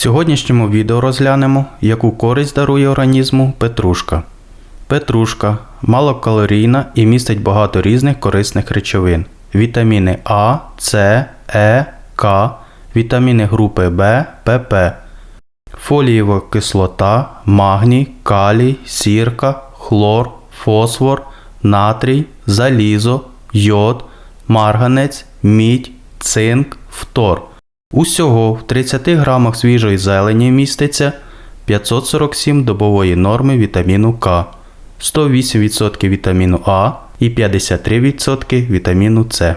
сьогоднішньому відео розглянемо, яку користь дарує організму петрушка. Петрушка малокалорійна і містить багато різних корисних речовин: вітаміни А, С, Е, К, вітаміни групи В, ПП, фолієва кислота, магній, калій, сірка, хлор, фосфор, натрій, залізо, йод, марганець, мідь, цинк, фтор. Усього в 30 грамах свіжої зелені міститься 547 добової норми вітаміну К, 108% вітаміну А і 53% вітаміну С.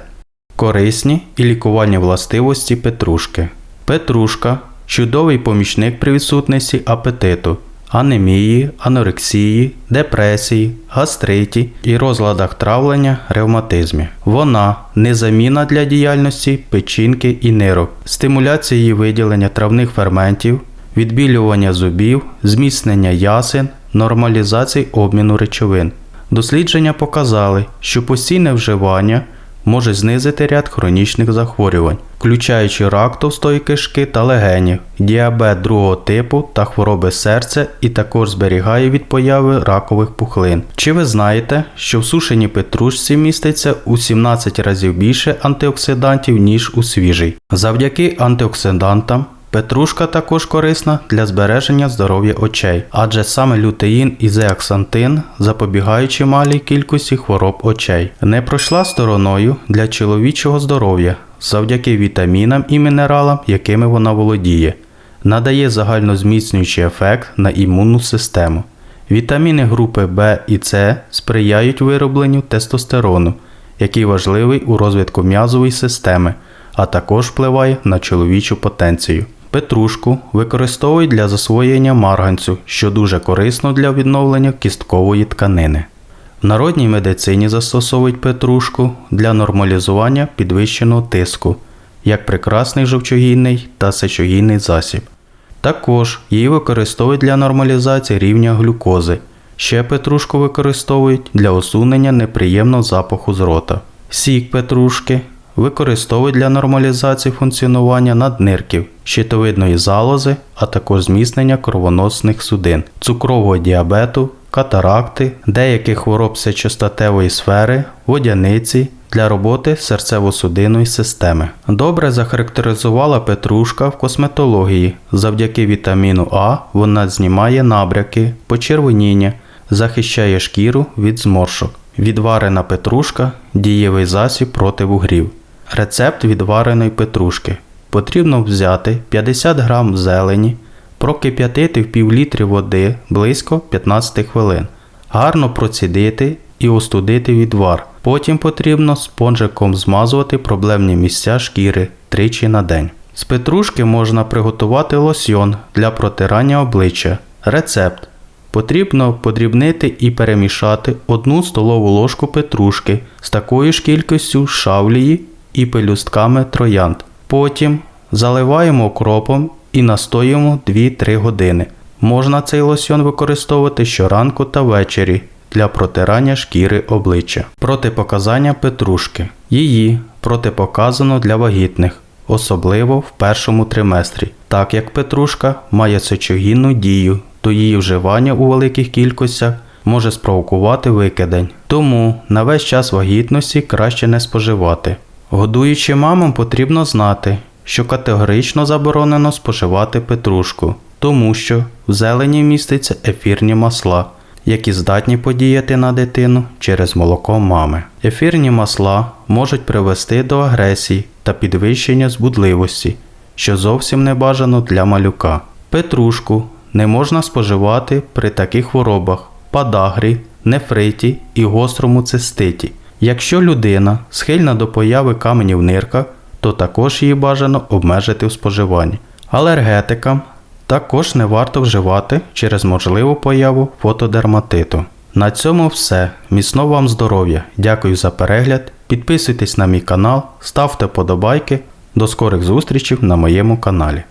Корисні і лікувальні властивості петрушки. Петрушка чудовий помічник при відсутності апетиту, анемії, анорексії, депресії, гастриті і розладах травлення, ревматизмі. Вона незамінна для діяльності печінки і нирок, стимуляція її виділення травних ферментів, відбілювання зубів, зміцнення ясен, нормалізації обміну речовин. Дослідження показали, що постійне вживання може знизити ряд хронічних захворювань, включаючи рак товстої кишки та легенів, діабет другого типу та хвороби серця і також зберігає від появи ракових пухлин. Чи ви знаєте, що в сушеній петрушці міститься у 17 разів більше антиоксидантів, ніж у свіжій? Завдяки антиоксидантам Петрушка також корисна для збереження здоров'я очей, адже саме лютеїн і зеаксантин запобігають чималій кількості хвороб очей. Не пройшла стороною для чоловічого здоров'я завдяки вітамінам і мінералам, якими вона володіє, надає загальнозміцнюючий ефект на імунну систему. Вітаміни групи В і С сприяють виробленню тестостерону, який важливий у розвитку м'язової системи, а також впливає на чоловічу потенцію. Петрушку використовують для засвоєння марганцю, що дуже корисно для відновлення кісткової тканини. В народній медицині застосовують петрушку для нормалізування підвищеного тиску, як прекрасний жовчогінний та сечогінний засіб. Також її використовують для нормалізації рівня глюкози. Ще петрушку використовують для усунення неприємного запаху з рота. Сік петрушки використовують для нормалізації функціонування наднирків, щитовидної залози, а також зміцнення кровоносних судин, цукрового діабету, катаракти, деяких хвороб сечостатевої сфери, водяниці. Для роботи серцево-судинної системи. Добре захарактеризувала петрушка в косметології. Завдяки вітаміну А вона знімає набряки, почервоніння, захищає шкіру від зморшок. Відварена петрушка дієвий засіб проти вугрів. Рецепт відвареної петрушки. Потрібно взяти 50 г зелені, прокип'ятити в півлітрі води близько 15 хвилин, гарно процідити і остудити відвар. Потім потрібно спонжиком змазувати проблемні місця шкіри тричі на день. З петрушки можна приготувати лосьйон для протирання обличчя. Рецепт. Потрібно подрібнити і перемішати 1 столову ложку петрушки з такою ж кількістю шавлії і пелюстками троянд. Потім заливаємо окропом і настоюємо 2-3 години. Можна цей лосьон використовувати щоранку та ввечері для протирання шкіри обличчя. Протипоказання петрушки. Її протипоказано для вагітних, особливо в першому триместрі, так як петрушка має сечогінну дію, то її вживання у великих кількостях може спровокувати викидень. Тому на весь час вагітності краще не споживати. Годуючи мамам потрібно знати, що категорично заборонено споживати петрушку, тому що в зелені містяться ефірні масла, які здатні подіяти на дитину через молоко мами. Ефірні масла можуть привести до агресії та підвищення збудливості, що зовсім не бажано для малюка. Петрушку не можна споживати при таких хворобах падагрі, нефриті і гострому циститі. Якщо людина схильна до появи каменів в нирках, то також її бажано обмежити в споживанні. Алергетикам також не варто вживати через можливу появу фотодерматиту. На цьому все. Міцного вам здоров'я! Дякую за перегляд. Підписуйтесь на мій канал, ставте подобайки. До скорих зустрічей на моєму каналі.